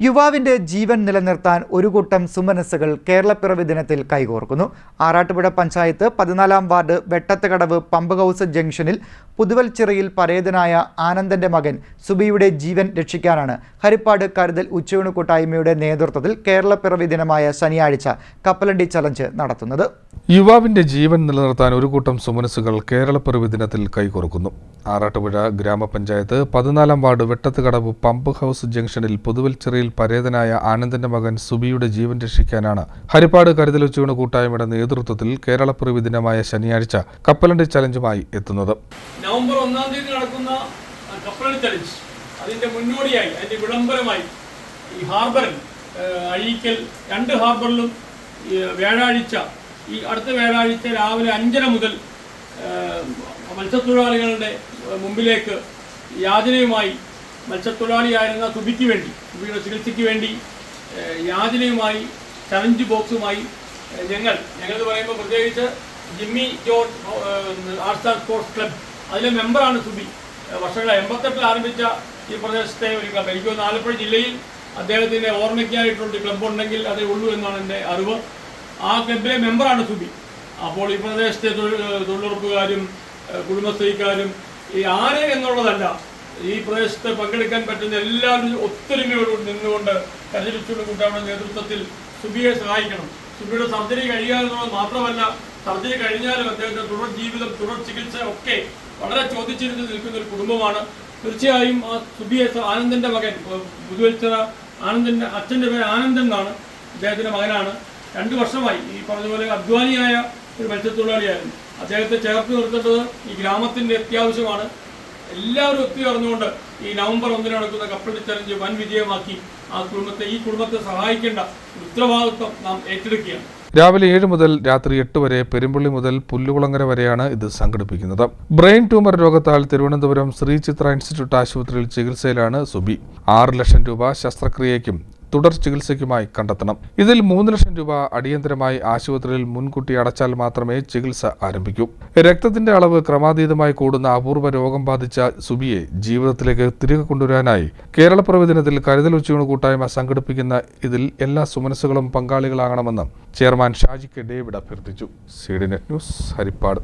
യുവാവിന്റെ ജീവൻ നിലനിർത്താൻ ഒരു കൂട്ടം സുമനസ്സുകൾ കേരളപ്പിറവി ദിനത്തിൽ കൈകോർക്കുന്നു. ആറാട്ടുപുഴ പഞ്ചായത്ത് പതിനാലാം വാർഡ് വെട്ടത്തുകടവ് പമ്പ് ഹൗസ് ജംഗ്ഷനിൽ പുതുവൽച്ചിറയിൽ പരേതനായ ആനന്ദന്റെ മകൻ സുബിയുടെ ജീവൻ രക്ഷിക്കാനാണ് ഹരിപ്പാട് കരുതൽ ഉച്ചയൂണ് കൂട്ടായ്മയുടെ നേതൃത്വത്തിൽ കേരളപ്പിറവി ദിനമായ ശനിയാഴ്ച കപ്പലണ്ടി ചലഞ്ച് നടത്തുന്നത്. യുവാവിന്റെ ജീവൻ നിലനിർത്താൻ ഒരു കൂട്ടം സുമനസ്സുകൾ കേരളപ്പിറവി ദിനത്തിൽ കൈകോർക്കുന്നു. ആറാട്ടുപുഴ ഗ്രാമപഞ്ചായത്ത് പതിനാലാം വാർഡ് വെട്ടത്തുകടവ് പമ്പ് ഹൗസ് ജംഗ്ഷനിൽ പുതുവൽച്ചിറയിൽ പരേതനായ ആനന്ദന്റെ മകൻ സുബിയുടെ ജീവൻ രക്ഷിക്കാനാണ്. ഹരിപ്പാട് കരുതൽ ഉച്ചയൂണ് കൂട്ടായ്മയുടെ നേതൃത്വത്തിൽ കേരളപ്പിറവി ദിനമായ ശനിയാഴ്ച കപ്പലണ്ടി ചലഞ്ചുമായി എത്തുന്നത്. നവംബർ ഒന്നാം തീയതി നടക്കുന്ന കപ്പലണ്ടി ചലഞ്ച് അതിന്റെ മുന്നോടിയായി അതിന്റെ വിളംബരമായി ഈ ഹാർബറിൽ അഴീക്കൽ രണ്ട് ഹാർബറിലും വ്യാഴാഴ്ച ഈ അടുത്ത വ്യാഴാഴ്ച രാവിലെ അഞ്ചര മുതൽ മത്സ്യത്തൊഴിലാളികളുടെ മുമ്പിലേക്ക് യാചനയുമായി മത്സ്യത്തൊഴിലാളിയായിരുന്ന സുബിക്ക് വേണ്ടി സുബിയുടെ ചികിത്സയ്ക്ക് വേണ്ടി യാചനയുമായി ചലഞ്ച് ബോക്സുമായി ഞങ്ങൾ ഞങ്ങൾ പറയുമ്പോൾ പ്രത്യേകിച്ച് Jimmy John arts and sports club അതിലെ മെമ്പറാണ് സുബി. വർഷങ്ങൾ എൺപത്തെട്ടിൽ ആരംഭിച്ച ഈ പ്രദേശത്തെ ഒരു ക്ലബ്. എനിക്ക് തോന്നുന്നു ആലപ്പുഴ ജില്ലയിൽ അദ്ദേഹത്തിന്റെ ഓർമ്മയ്ക്കായിട്ടുള്ള ക്ലബ്ബ് ഉണ്ടെങ്കിൽ അതേ ഉള്ളൂ എന്നാണ് എന്റെ അറിവ്. ആ ക്ലബിലെ മെമ്പറാണ് സുബി. അപ്പോൾ ഈ പ്രദേശത്തെ തൊഴിലുറപ്പുകാരും കുടുംബശ്രീക്കാരും ഈ ആര് എന്നുള്ളതല്ല ഈ പ്രദേശത്ത് പങ്കെടുക്കാൻ പറ്റുന്ന എല്ലാവരും ഒത്തൊരുമയോട് നിന്നുകൊണ്ട് കരുതലിച്ചുള്ള കൂട്ടാനുള്ള നേതൃത്വത്തിൽ സുബിയെ സഹായിക്കണം. സുബിയുടെ സർജറി കഴിയുക എന്നുള്ളത് മാത്രമല്ല സർജറി കഴിഞ്ഞാലും അദ്ദേഹത്തിന്റെ തുടർ ജീവിതം തുടർ ചികിത്സ ഒക്കെ വളരെ ചോദിച്ചിരുന്ന് നിൽക്കുന്ന ഒരു കുടുംബമാണ്. തീർച്ചയായും ആ സുബിയെ ആനന്ദന്റെ മകൻ പുതുവത്സര ആനന്ദന്റെ അച്ഛന്റെ പേര് ആനന്ദൻ എന്നാണ് അദ്ദേഹത്തിന്റെ മകനാണ്. രണ്ടു വർഷമായി ഈ പറഞ്ഞ പോലെ അധ്വാനിയായ ഒരു മത്സ്യത്തൊഴിലാളിയായിരുന്നു. അദ്ദേഹത്തെ ചേർത്ത് നിർത്തേണ്ടത് ഈ ഗ്രാമത്തിന്റെ അത്യാവശ്യമാണ്. എല്ലാവരും ഒത്തുചേർന്നുകൊണ്ട് ഈ നവംബർ ഒന്നിന് നടക്കുന്ന കപ്പലണ്ടി ചലഞ്ച് വൻ വിജയമാക്കി ആ കുടുംബത്തെ ഈ കുടുംബത്തെ സഹായിക്കേണ്ട ഉത്തരവാദിത്വം നാം ഏറ്റെടുക്കുകയാണ്. രാവിലെ ഏഴ് മുതൽ രാത്രി എട്ട് വരെ പെരുമ്പള്ളി മുതൽ പുല്ലുകുളങ്ങര വരെയാണ് ഇത് സംഘടിപ്പിക്കുന്നത്. ബ്രെയിൻ ട്യൂമർ രോഗത്താൽ തിരുവനന്തപുരം ശ്രീ ചിത്ര ഇൻസ്റ്റിറ്റ്യൂട്ട് ആശുപത്രിയിൽ ചികിത്സയിലാണ് സുബി. ആറ് ലക്ഷം രൂപ ശസ്ത്രക്രിയയ്ക്കും തുടർ ചികിത്സയ്ക്കുമായി കണ്ടെത്തണം. ഇതിൽ മൂന്ന് ലക്ഷം രൂപ അടിയന്തരമായി ആശുപത്രിയിൽ മുൻകൂട്ടി അടച്ചാൽ മാത്രമേ ചികിത്സ ആരംഭിക്കൂ. രക്തത്തിന്റെ അളവ് ക്രമാതീതമായി കൂടുന്ന അപൂർവ രോഗം ബാധിച്ച സുബിയെ ജീവിതത്തിലേക്ക് തിരികെ കൊണ്ടുവരാനായി കേരള ദിനത്തിൽ കരുതൽ ഉച്ചയൂണ് കൂട്ടായ്മ സംഘടിപ്പിക്കുന്ന ഇതിൽ എല്ലാ സുമനസ്സുകളും പങ്കാളികളാകണമെന്ന് ചെയർമാൻ ഷാജി കെ ഡേവിഡ് അഭ്യർത്ഥിച്ചു. C net news Harippad.